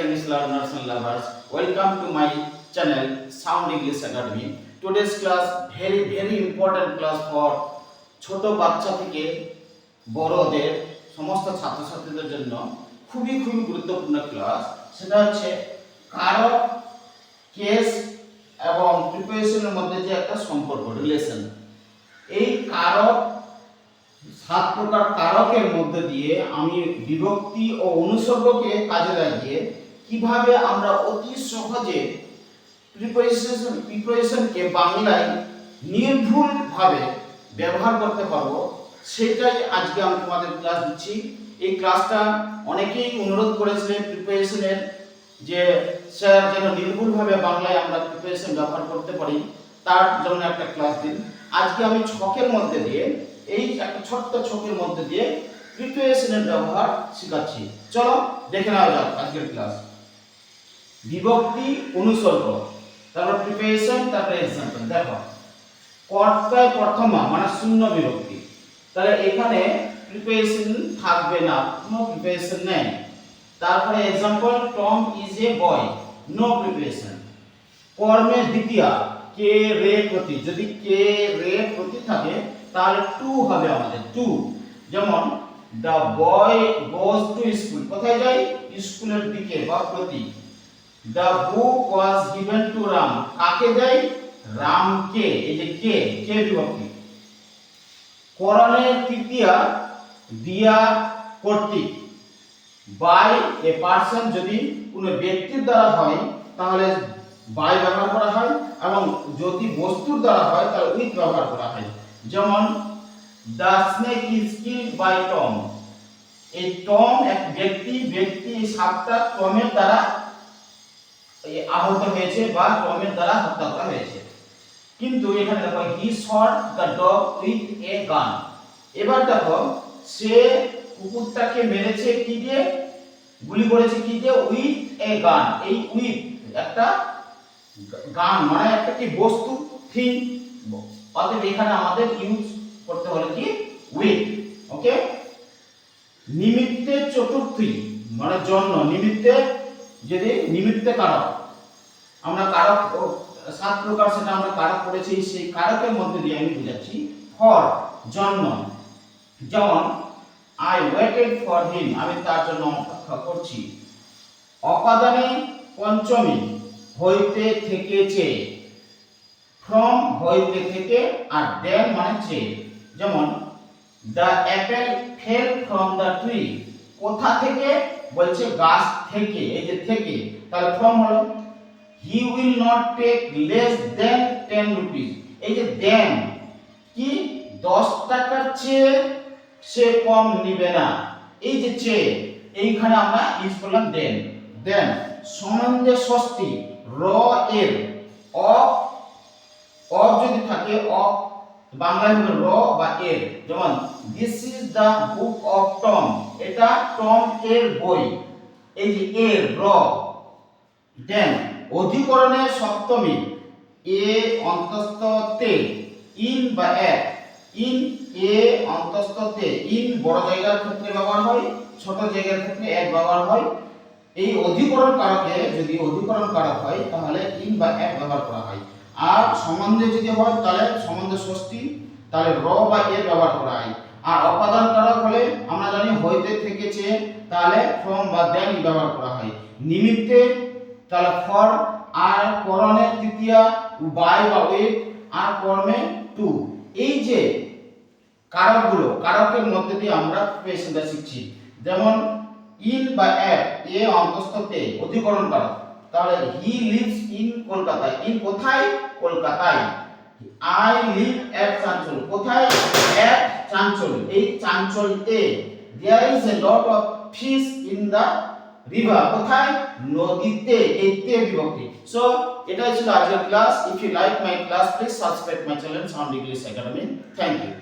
English learners and lovers. Welcome to my channel, Sound English Academy. Today's class, very very important class for ছোট বাচ্চা থেকে বড়দের, সমস্ত ছাত্রছাত্রীদের জন্য খুবই খুবই গুরুত্বপূর্ণ ক্লাস সেটা হচ্ছে কারক কেস এবং প্রিপারেশনের মধ্যে যে একটা সম্পর্ক রিলেশন এই কারক সাত প্রকার কারকের মধ্যে দিয়ে আমি বিভক্তি ও অনুসর্গকে কাজে লাগিয়ে কীভাবে আমরা অতি সহজে প্রিপারেশন প্রিপারেশনকে বাংলায় নির্ভুলভাবে ব্যবহার করতে পারব, সেটাই আজকে আমি তোমাদের ক্লাস দিচ্ছি। এই ক্লাসটা অনেকেই অনুরোধ করেছিলেন প্রিপারেশনের যে, স্যার, যেন নির্ভুলভাবে বাংলায় আমরা প্রিপারেশন ব্যবহার করতে পারি। তার জন্য একটা ক্লাস দিন। আজকে আমি ছকের মধ্যে দিয়ে, এই একটা ছোট্ট ছকের মধ্যে দিয়ে প্রিপারেশনের ব্যবহার শেখাচ্ছি। চলো, দেখে নেওয়া যাক আজকের ক্লাস বিভক্তি অনুসর্গ। তারপর প্রিপারেশন তারপর এক্সাম্পল দেখো কর্তায় প্রথমা মানে শূন্য বিভক্তি। তাহলে এখানে প্রিপারেশন থাকবে না, কোনো প্রিপারেশন নেই। তারপরে example Tom is a boy no preparation কর্মের দ্বিতীয়া, কে, রে প্রতি যদি কে, রে প্রতি থাকে, তাহলে টু হবে আমাদের টু যেমন the boy goes to school কোথায় যায়? স্কুলের দিকে, বা প্রতি the book was given to Ram কাকে দেয়? রামকে। এই যে কে? কে বিভক্তি? করণের তৃতীয়া দিয়া কর্তৃক। বাই এ পার্সন যদি কোনো ব্যক্তির দ্বারা হয়, তাহলে বাই ব্যবহার করা হয় এবং যদি বস্তুর দ্বারা হয়, তাহলে উইথ ব্যবহার করা হয়। যেমন the snake is kill by Tom এই টম এক ব্যক্তি ব্যক্তি সাপটা টমের দ্বারা আহত হয়েছে বা টমের দ্বারা হত্যা করা হয়েছে। কিন্তু এখানে দেখো, he shot the dog with a gun. এবার দেখো, সে কুকুরটাকে মেরেছে কি দিয়ে? গুলি করেছে কি দিয়ে? উইথ এ গান। এই উইথ একটা গান মানে একটা কি বস্তু, থিং। অতএব এখানে আমাদের ইউজ করতে হলো কি? উইথ। ওকে? নিমিত্তে চতুর্থী মানে জন্য নিমিত্তে যদি, নিমিত্তে কারক। আমরা কারক সাত প্রকার সেটা আমরা কারক পড়েছি, সেই কারকের মধ্যে দিয়ে আমি বুঝাচ্ছি, ফর জন্য যেমন আই ওয়েটেড ফর হিম আমি তার জন্য অপেক্ষা করছি। অপাদানে পঞ্চমী, হইতে থেকেছে ফ্রম হইতে থেকে আর দেন মানে চেয়ে যেমন the apple fell from the tree কোথা থেকে? বলছে গাছ থেকে, এই যে থেকে, তাহলে ফ্রম হলো he will not take less than ten rupees এই যে দেন, কি? দশ টাকার চেয়ে সে কম নিবে না। এই যে চেয়ে, এইখানে আমরা ইউজ করলাম দেন। দেন সম্বন্ধে ষষ্ঠী র এর, অ অ যদি থাকে, অ, বাংলায় হবে র বা এর। যেমন this is the book of Tom এটা টম এর বই। এই যে এর, র। দেন অধিকরণের সপ্তমী। এ অন্তস্থ তে, ইন বা এক ইন, এ অন্তস্থ তে, ইন বড় জায়গার ক্ষেত্রে ব্যবহার হয়, ছোট জায়গার ক্ষেত্রে এক ব্যবহার হয়। এই অধিকরণ কারকে যদি অধিকরণ কারক হয়, তাহলে ইন বা এক ব্যবহার করা হয়। আর সম্বন্ধে যদি হয়, তাহলে সম্বন্ধে ষষ্ঠী, তাহলে র বা এর ব্যবহার করা হয়। আর অপাদান কারক হলে, আমরা জানি হইতে থেকেছে, তাহলে ফ্রম বা দেন ব্যবহার করা হয়। নিমিত্তে তাহলে ফর আর করণে তৃতীয়া, বাই বা উইথ আর কর্মে টু এই যে কারকগুলো, কারকের মধ্যে দিয়ে আমরা পেশেন্টটা শিখছি। যেমন ইন বা অ্যাট, এ অন্তস্থতে অধিকরণ কারক তাহলে হি লিভস ইন কলকাতায়। ইন কোথায়? কলকাতায়। I live at Chanchal. কোথায়? অ্যাট চাঞ্চল। এই চাঞ্চলতে there is a lot of fish in the river কোথায় নদীতে এতে বিভক্তি। সো এটাই ছিল আজকের class if you like my class please subscribe my channel Sound English Academy thank you